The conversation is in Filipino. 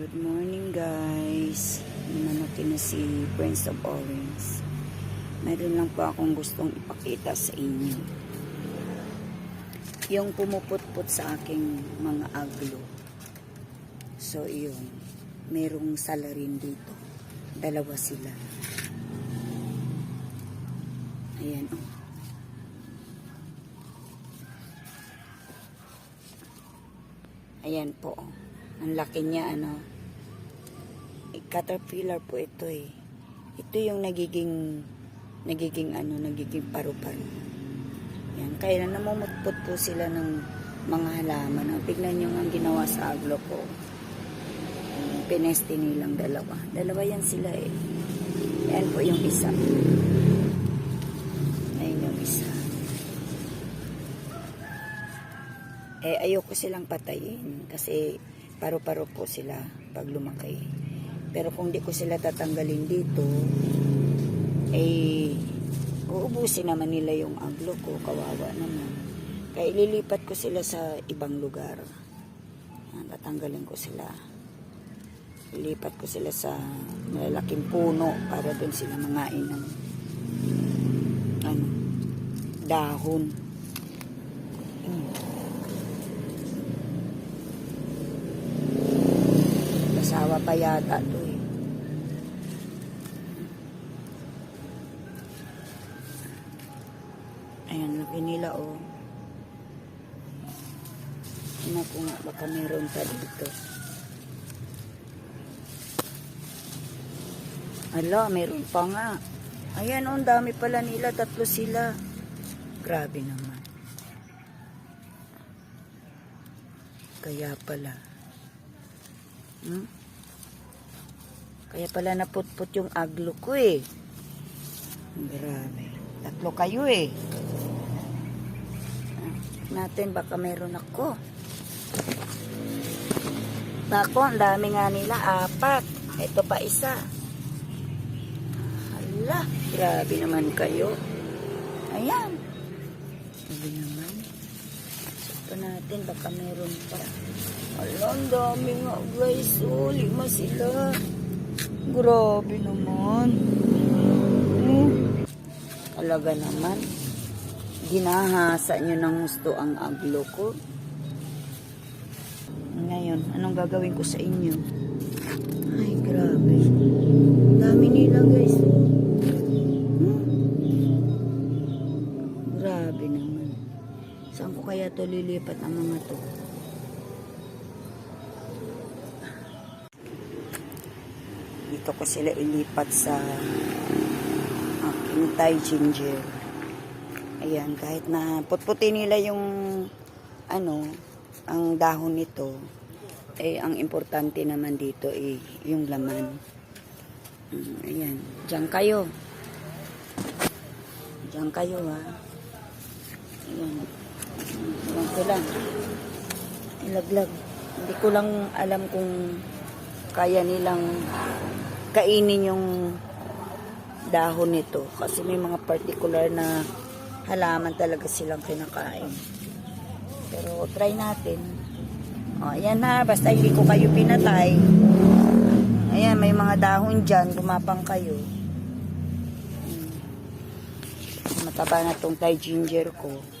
Good morning guys. Nanaki na si Prince of Orange. Meron lang po akong gustong ipakita sa inyo. Yung pumuputput sa aking mga aglo. So yun, merong salarin dito. Dalawa sila. Ayan oh. Ayan po. oh. Ang laki niya, ano. Eh, Caterpillar po ito eh. Ito yung nagiging, nagiging ano, nagiging paru-paro. Yan. Kaya namumutput po sila ng mga halaman. Oh, tignan nyo ang ginawa sa aglo ko. Pinesti nilang dalawa. Dalawa yan sila eh. Yan po yung isa. Ayan yung isa. Eh, ayoko silang patayin kasi paro-paro po sila pag lumaki. Pero kung di ko sila tatanggalin dito, eh, uubusin naman nila yung aglo ko, kawawa naman. Kaya ililipat ko sila sa ibang lugar. Yan, tatanggalin ko sila. Ilipat ko sila sa malalaking puno para doon sila mangain ng ano, dahon. Mm. Asawa pa yata to eh. Ayan, laki nila oh. Ina ko nga, baka meron pa dito. Ala, meron pa nga. Ayan, oh, dami pala nila. Tatlo sila. Grabe naman. Kaya pala. Hmm? Kaya pala naputput yung aglo ko eh. Grabe. Tatlo kayo eh. Natin baka meron ako. Nako, ang dami nga nila. Apat. Ito pa isa. Hala, grabe naman kayo. Ayan. Grabe naman. Sakto natin, baka meron pa. Hala, ang dami nga guys. Oh, lima sila. Grabe naman. Hmm. Talaga naman. Ginahasa nyo ng gusto ang aglo ko. Ngayon, anong gagawin ko sa inyo? Ay, grabe. Dami nila guys. Hmm. Grabe naman. Saan ko kaya to lilipat ang mga to? Dito ko sila ilipat sa aking Thai ginger. Ayan, kahit na putputi nila yung ano, ang dahon nito, eh, ang importante naman dito eh, yung laman. Mm, ayan, diyan kayo. Diyan kayo ha. Ayan. Ayan ko lang. Ilaglag. Hindi ko lang alam kung kaya nilang kainin yung dahon nito. Kasi may mga particular na halaman talaga silang kinakain. Pero try natin. O, ayan ha. Basta hindi ko kayo pinatay. Ayan, may mga dahon dyan. Gumapang kayo. Mataba na tong Thai ginger ko.